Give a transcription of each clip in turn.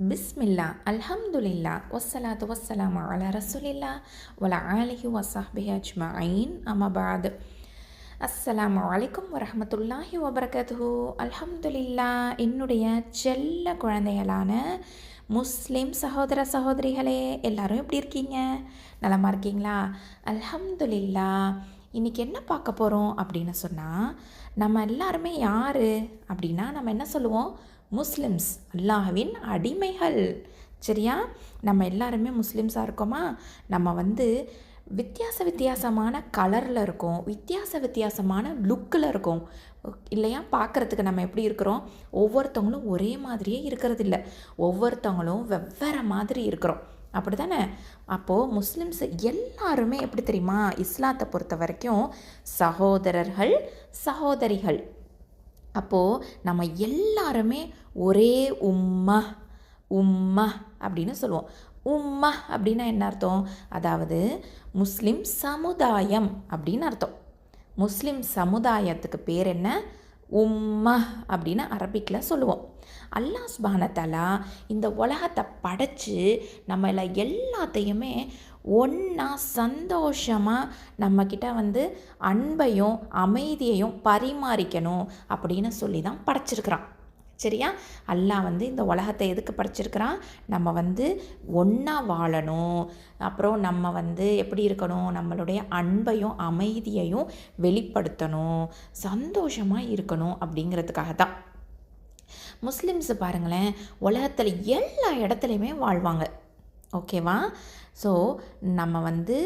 பிஸ்மில்லா அல்ஹம்துலில்லா ஒசலாத்து வசலாம் அலா ரசூலில்லா ஒல ஆலிஹி வசஹ்பிஹி அஜ்மாயின். அமபாத் அஸ்ஸலாம் வலைக்கம் வரமத்துல்லாஹி வரஹமத்துல்லாஹி அல்ஹம்துலில்லா என்னுடைய செல்ல குழந்தைகளான முஸ்லிம் சகோதர சகோதரிகளே எல்லாரும் எப்படி இருக்கீங்க? நலமாக இருக்கீங்களா? அல்ஹம்துலில்லா இன்றைக்கி என்ன பார்க்க போகிறோம் அப்படின்னு சொன்னால் நம்ம எல்லாருமே யார்? அப்படின்னா நம்ம என்ன சொல்லுவோம்? முஸ்லிம்ஸ் அல்லாஹ்வின் அடிமைகள். சரியா? நம்ம எல்லாருமே முஸ்லிம்ஸாக இருக்கோமா? நம்ம வந்து வித்தியாச வித்தியாசமான கலரில் இருக்கோம். வித்தியாச வித்தியாசமான லுக்கில் இருக்கோம். இல்லையா? பார்க்குறதுக்கு நம்ம எப்படி இருக்கிறோம்? ஒவ்வொருத்தவங்களும் ஒரே மாதிரியே இருக்கிறது இல்லை ஒவ்வொருத்தவங்களும் வெவ்வேறு மாதிரி இருக்கிறோம். அப்படி தானே அப்போது முஸ்லிம்ஸ் எல்லாருமே எப்படி தெரியுமா? இஸ்லாத்தை பொறுத்த வரைக்கும் சகோதரர்கள் சகோதரிகள். அப்போது நம்ம எல்லாருமே ஒரே உம்மா உம்மா அப்படின்னு சொல்லுவோம். உம்மா அப்படின்னா என்ன அர்த்தம்? அதாவது முஸ்லிம் சமுதாயம் அப்படின்னு அர்த்தம். முஸ்லிம் சமுதாயத்துக்கு பேர் என்ன? உம்மா அப்படின்னு அரபிக்கில் சொல்லுவோம். அல்லாஹ் சுபானத்தாலா இந்த உலகத்தை படைச்சி நம்மள எல்லாத்தையுமே ஒன்றா சந்தோஷமாக நம்மக்கிட்ட வந்து அன்பையும் அமைதியையும் பரிமாறிக்கணும் அப்படின்னு சொல்லி தான் படைச்சிருக்கிறான். சரியா? அல்லாஹ் வந்து இந்த உலகத்தை எதுக்கு படைச்சிருக்கிறான்? நம்ம வந்து ஒன்றா வாழணும். அப்புறம் நம்ம வந்து எப்படி இருக்கணும்? நம்மளுடைய அன்பையும் அமைதியையும் வெளிப்படுத்தணும். சந்தோஷமாக இருக்கணும் அப்படிங்கிறதுக்காக தான் முஸ்லிம்ஸ் பாருங்களேன் உலகத்தில் எல்லா இடத்துலையுமே வாழ்வாங்க. ஓகேவா? ஸோ நம்ம வந்து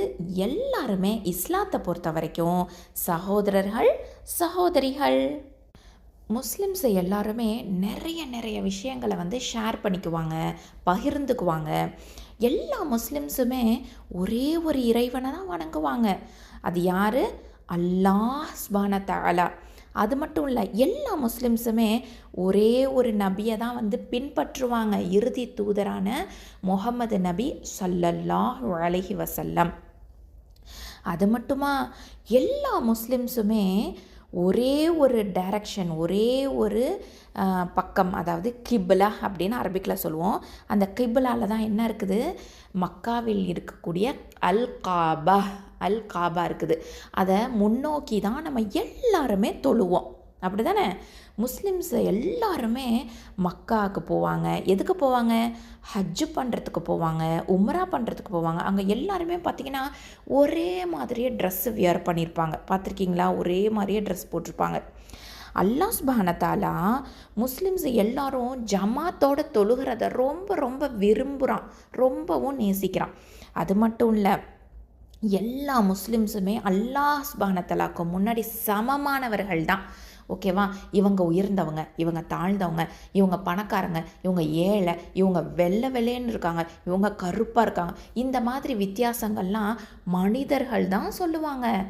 எல்லாருமே இஸ்லாத்தை பொறுத்த வரைக்கும் சகோதரர்கள் சகோதரிகள். முஸ்லிம்ஸை எல்லாருமே நிறைய நிறைய விஷயங்களை வந்து ஷேர் பண்ணிக்குவாங்க பகிர்ந்துக்குவாங்க. எல்லா முஸ்லிம்ஸுமே ஒரே ஒரு இறைவனை தான் வணங்குவாங்க. அது யார்? அல்லாஹ் ஸ்பான தாலா அது மட்டும் இல்லை எல்லா முஸ்லிம்ஸுமே ஒரே ஒரு நபியை தான் வந்து பின்பற்றுவாங்க. இறுதி தூதரான முகமது நபி சல்லல்லாஹ் அலஹி வசல்லம் அது மட்டுமா? எல்லா முஸ்லிம்ஸுமே ஒரே ஒரு டைரக்ஷன் ஒரே ஒரு பக்கம் அதாவது கிபிலா அப்படின்னு அரபிக்கில் சொல்லுவோம். அந்த கிபிலாவில் தான் என்ன இருக்குது? மக்காவில் இருக்கக்கூடிய அல் காபா அல் காபா இருக்குது. அதை முன்னோக்கி தான் நம்ம எல்லாருமே தொழுவோம். அப்படி தானே முஸ்லிம்ஸ் எல்லாருமே மக்காவுக்கு போவாங்க. எதுக்கு போவாங்க? ஹஜ்ஜு பண்ணுறதுக்கு போவாங்க. உம்ரா பண்ணுறதுக்கு போவாங்க. அங்கே எல்லாருமே பார்த்திங்கன்னா ஒரே மாதிரியே ட்ரெஸ்ஸு வியர் பண்ணியிருப்பாங்க. பார்த்துருக்கீங்களா? ஒரே மாதிரியே ட்ரெஸ் போட்டிருப்பாங்க. அல்லாஹ் சுபானத்தாலா முஸ்லிம்ஸ் எல்லாரும் ஜமாத்தோட தொழுகிறத ரொம்ப ரொம்ப விரும்புகிறான் ரொம்பவும் நேசிக்கிறான். அது மட்டும் இல்லை எல்லா முஸ்லிம்ஸுமே அல்லாஹ் சுபானத்தலாக்கும் முன்னாடி சமமானவர்கள் தான் ஓகேவா? இவங்க உயர்ந்தவங்க இவங்க தாழ்ந்தவங்க இவங்க பணக்காரங்க இவங்க ஏழை இவங்க வெள்ளை வெள்ளைன்னு இருக்காங்க இவங்க கருப்பாக இருக்காங்க. இந்த மாதிரி வித்தியாசங்கள்லாம் மனிதர்கள் தான் சொல்லுவாங்க.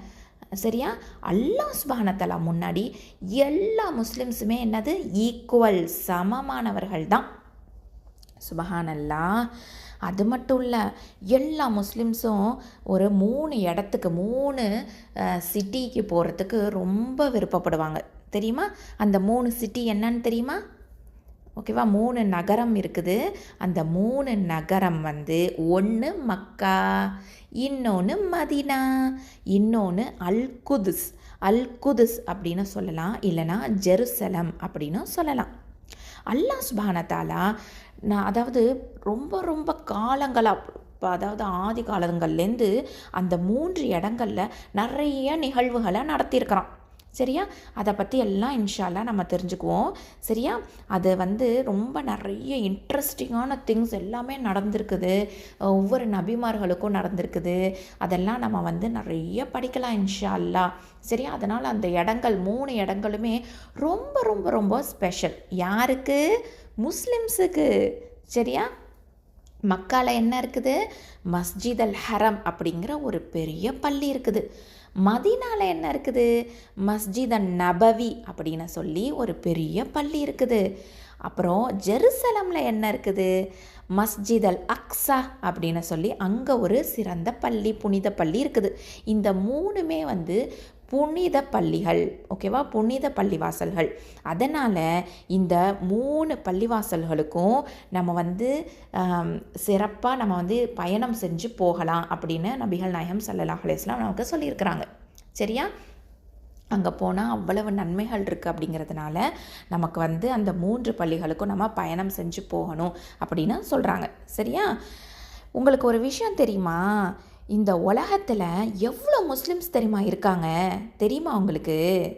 சரியா? அல்லாஹ் சுபானத்தலா முன்னாடி எல்லா முஸ்லிம்ஸுமே என்னது? ஈக்குவல் சமமானவர்கள் தான் சுபஹானல்லா. அது மட்டும் இல்லை எல்லா முஸ்லிம்ஸும் ஒரு மூணு இடத்துக்கு மூணு சிட்டிக்கு போகிறதுக்கு ரொம்ப விருப்பப்படுவாங்க. தெரியுமா? அந்த மூணு சிட்டி என்னன்னு தெரியுமா? ஓகேவா? மூணு நகரம் இருக்குது. அந்த மூணு நகரம் வந்து ஒன்று மக்கா இன்னொன்று மதினா இன்னொன்று அல்குதுஸ் அல்குதுஸ் அப்படின்னு சொல்லலாம். இல்லைனா ஜெருசலம் அப்படின்னு சொல்லலாம். அல்லாஹ் சுபானத்தாலா நான் அதாவது ரொம்ப ரொம்ப காலங்களாக இப்போ அதாவது ஆதி காலங்கள்லேருந்து அந்த மூன்று இடங்களில் நிறைய நிகழ்வுகளை நடத்தியிருக்கிறான். சரியா? அதை பற்றி எல்லாம் இன்ஷால்லாம் நம்ம தெரிஞ்சுக்குவோம். சரியா? அது வந்து ரொம்ப நிறைய இன்ட்ரெஸ்டிங்கான திங்ஸ் எல்லாமே நடந்திருக்குது. ஒவ்வொரு நபிமார்களுக்கும் நடந்திருக்குது. அதெல்லாம் நம்ம வந்து நிறைய படிக்கலாம் இன்ஷா அல்லா சரியா? அதனால் அந்த இடங்கள் மூணு இடங்களுமே ரொம்ப ரொம்ப ரொம்ப ஸ்பெஷல் யாருக்கு? முஸ்லிம்ஸுக்கு. சரியா? மக்கால என்ன இருக்குது? மஸ்ஜித் அல் ஹரம் அப்படிங்கிற ஒரு பெரிய பள்ளி இருக்குது. மதினாவில் என்ன இருக்குது? மஸ்ஜித் அன் நபவி அப்படின்னு சொல்லி ஒரு பெரிய பள்ளி இருக்குது. அப்புறம் ஜெருசலமில் என்ன இருக்குது? மஸ்ஜித் அல் அக்ஸா அப்படின்னு சொல்லி அங்கே ஒரு சிறந்த பள்ளி புனித பள்ளி இருக்குது. இந்த மூணுமே வந்து புனித பள்ளிகள் ஓகேவா புனித பள்ளிவாசல்கள். அதனால் இந்த மூணு பள்ளிவாசல்களுக்கும் நம்ம வந்து சிறப்பாக நம்ம வந்து பயணம் செஞ்சு போகலாம் அப்படின்னு நபிகள் நாயகம் சல்லல்லாஹ் அலையம் நமக்கு சொல்லியிருக்கிறாங்க. சரியா? அங்கே போனால் அவ்வளவு நன்மைகள் இருக்குது அப்படிங்கிறதுனால நமக்கு வந்து அந்த மூன்று பள்ளிகளுக்கும் நம்ம பயணம் செஞ்சு போகணும் அப்படின்னு சொல்கிறாங்க சரியா? உங்களுக்கு ஒரு விஷயம் தெரியுமா? இந்த உலகத்தில் எவ்வளோ முஸ்லிம்ஸ் தெரியுமா இருக்காங்க? தெரியுமா உங்களுக்கு?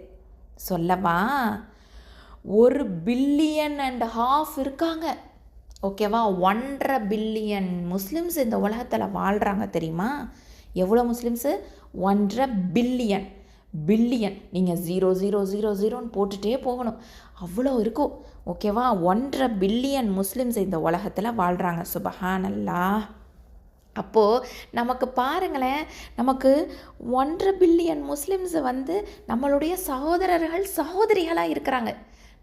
சொல்லவா? ஒரு பில்லியன் அண்ட் ஹாஃப் இருக்காங்க. ஓகேவா ஒன்றரை பில்லியன் முஸ்லிம்ஸ் இந்த உலகத்தில் வாழ்கிறாங்க தெரியுமா? எவ்வளோ முஸ்லிம்ஸு? ஒன்றரை பில்லியன். பில்லியன். நீங்கள் ஜீரோ ஜீரோ ஜீரோ ஜீரோன்னு போட்டுகிட்டே போகணும். அவ்வளோ இருக்கும். ஓகேவா ஒன்றரை பில்லியன் முஸ்லிம்ஸ் இந்த உலகத்தில் வாழ்கிறாங்க சுபஹானல்லா அப்போது நமக்கு பாருங்களேன் நமக்கு ஒன்றரை பில்லியன் முஸ்லிம்ஸை வந்து நம்மளுடைய சகோதரர்கள் சகோதரிகளாக இருக்கிறாங்க.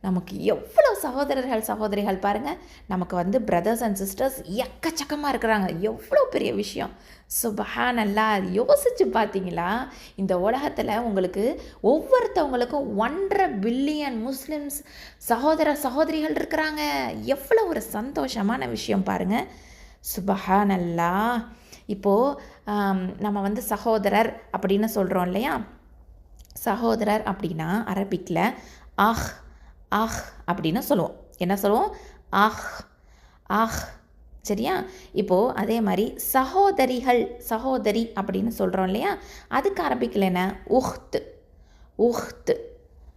நமக்கு எவ்வளோ சகோதரர்கள் சகோதரிகள் பாருங்கள் நமக்கு வந்து பிரதர்ஸ் அண்ட் சிஸ்டர்ஸ் எக்கச்சக்கமாக இருக்கிறாங்க. எவ்வளோ பெரிய விஷயம். சுபஹானல்லா யோசித்து பார்த்தீங்களா? இந்த உலகத்தில் உங்களுக்கு ஒவ்வொருத்தவங்களுக்கும் ஒன்றரை பில்லியன் முஸ்லிம்ஸ் சகோதர சகோதரிகள் இருக்கிறாங்க. எவ்வளோ ஒரு சந்தோஷமான விஷயம் பாருங்கள் சுபஹானல்லா. இப்போது நம்ம வந்து சகோதரர் அப்படின்னு சொல்கிறோம் இல்லையா? சகோதரர் அப்படின்னா அரபிக்கில் ஆஹ் ஆஹ் அப்படின்னு சொல்லுவோம். என்ன சொல்லுவோம்? ஆஹ் ஆஹ் சரியா? இப்போது அதே மாதிரி சகோதரிகள் சகோதரி அப்படின்னு சொல்கிறோம் இல்லையா? அதுக்கு அரபிக்கில் என்ன? உஹ்த் உஹ்த்.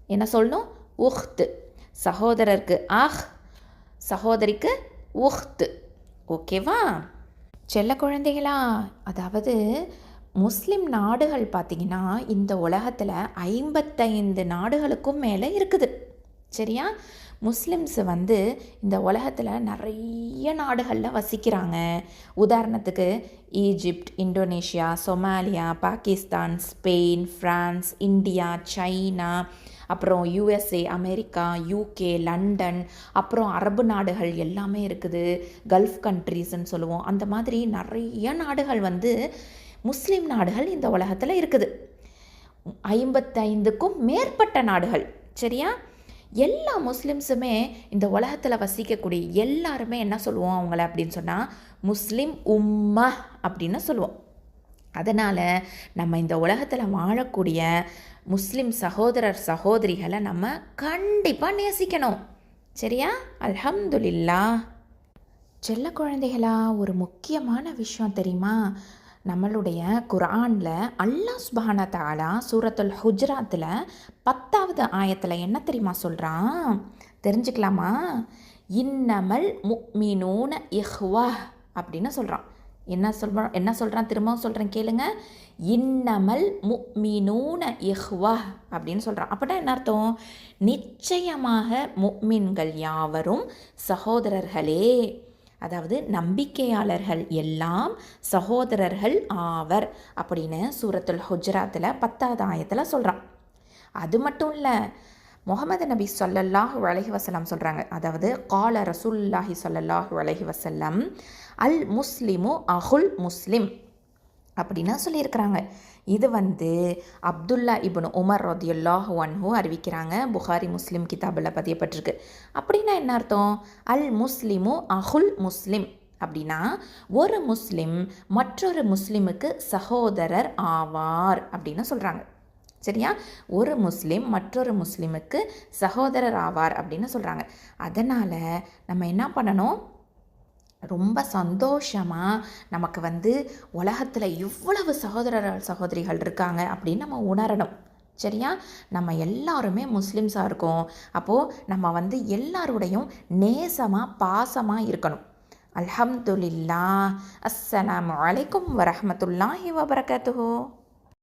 என்ன சொல்லணும்? உஹ்த். சகோதரருக்கு ஆஹ் சகோதரிக்கு உஹ்த். ஓகேவா? செல்ல குழந்தைகளா அதாவது முஸ்லிம் நாடுகள் பார்த்திங்கன்னா இந்த உலகத்தில் ஐம்பத்தைந்து நாடுகளுக்கும் மேலே இருக்குது. சரியா? முஸ்லிம்ஸ் வந்து இந்த உலகத்தில் நிறைய நாடுகளில் வசிக்கிறாங்க. உதாரணத்துக்கு Egypt Indonesia Somalia Pakistan Spain France India China அப்புறம் யூஎஸ்ஏ அமெரிக்கா யூகே லண்டன் அப்புறம் அரபு நாடுகள் எல்லாமே இருக்குது. கல்ஃப் கண்ட்ரீஸ்ன்னு சொல்லுவோம். அந்த மாதிரி நிறைய நாடுகள் வந்து முஸ்லீம் நாடுகள் இந்த உலகத்தில் இருக்குது. ஐம்பத்தைந்துக்கும் மேற்பட்ட நாடுகள். சரியா? எல்லா முஸ்லிம்ஸுமே இந்த உலகத்தில் வசிக்கக்கூடிய எல்லாருமே என்ன சொல்லுவோம் அவங்கள அப்படின்னு சொன்னால் முஸ்லீம் உம்மா அப்படின்னு சொல்லுவோம். அதனால் நம்ம இந்த உலகத்தில் வாழக்கூடிய முஸ்லீம் சகோதரர் சகோதரிகளை நம்ம கண்டிப்பாக நேசிக்கணும். சரியா? அல்ஹம்துலில்லா. செல்ல குழந்தைகளா ஒரு முக்கியமான விஷயம் தெரியுமா? நம்மளுடைய குரானில் அல்லா சுபான தாலா சூரத்துல் ஹுஜராத்தில் பத்தாவது ஆயத்தில் என்ன தெரியுமா சொல்கிறான் தெரிஞ்சுக்கலாமா? இன்னமல் முக்மினூன இஹ்வா அப்படின்னு சொல்கிறான் என்ன சொல்கிறோம் என்ன சொல்கிறான் திரும்பவும் சொல்கிறேன் கேளுங்க. இன்னமல் முக்மினூன இஹ்வா அப்படின்னு சொல்கிறான் அப்படின்னா என்ன அர்த்தம்? நிச்சயமாக முக்மின்கள் யாவரும் சகோதரர்களே. அதாவது நம்பிக்கையாளர்கள் எல்லாம் சகோதரர்கள் ஆவர் அப்படின்னு சூரத்துல் ஹுஜராத்தில் பத்தாவது ஆயத்தில் சொல்கிறான் அது மட்டும் இல்லை முகமது நபி சொல்லல்லாஹு அலஹி வசல்லாம் சொல்கிறாங்க அதாவது கால ரசூல்லாஹி சொல்லல்லாஹு அலஹி வசல்லம் அல் முஸ்லிமு அஹுல் முஸ்லிம். அப்படின்னா சொல்லியிருக்கிறாங்க. இது வந்து அப்துல்லா இபுன் உமர் ரதியுல்லாஹ் ஒன்ஹூ அறிவிக்கிறாங்க. புகாரி முஸ்லீம் கிதாபில் பதியப்பட்டிருக்கு. அப்படின்னா என்ன அர்த்தம்? அல் முஸ்லிமு அஹுல் முஸ்லிம். அப்படின்னா ஒரு முஸ்லிம் மற்றொரு முஸ்லிமுக்கு சகோதரர் ஆவார் அப்படின்னு சொல்கிறாங்க சரியா? ஒரு முஸ்லீம் மற்றொரு முஸ்லீமுக்கு சகோதரர் ஆவார் அப்படின்னு சொல்கிறாங்க அதனால் நம்ம என்ன பண்ணணும்? ரொம்ப சந்தோஷமாக நமக்கு வந்து உலகத்தில் இவ்வளவு சகோதரர்கள் சகோதரிகள் இருக்காங்க அப்படின்னு நம்ம உணரணும். சரியா? நம்ம எல்லாருமே முஸ்லீம்ஸாக இருக்கோம். அப்போது நம்ம வந்து எல்லாருடையும் நேசமாக பாசமாக இருக்கணும். அல்ஹம்துலில்லா அஸ்ஸலாம் வலைக்கம் வரமத்துல்லாஹி வபரகத்துஹோ.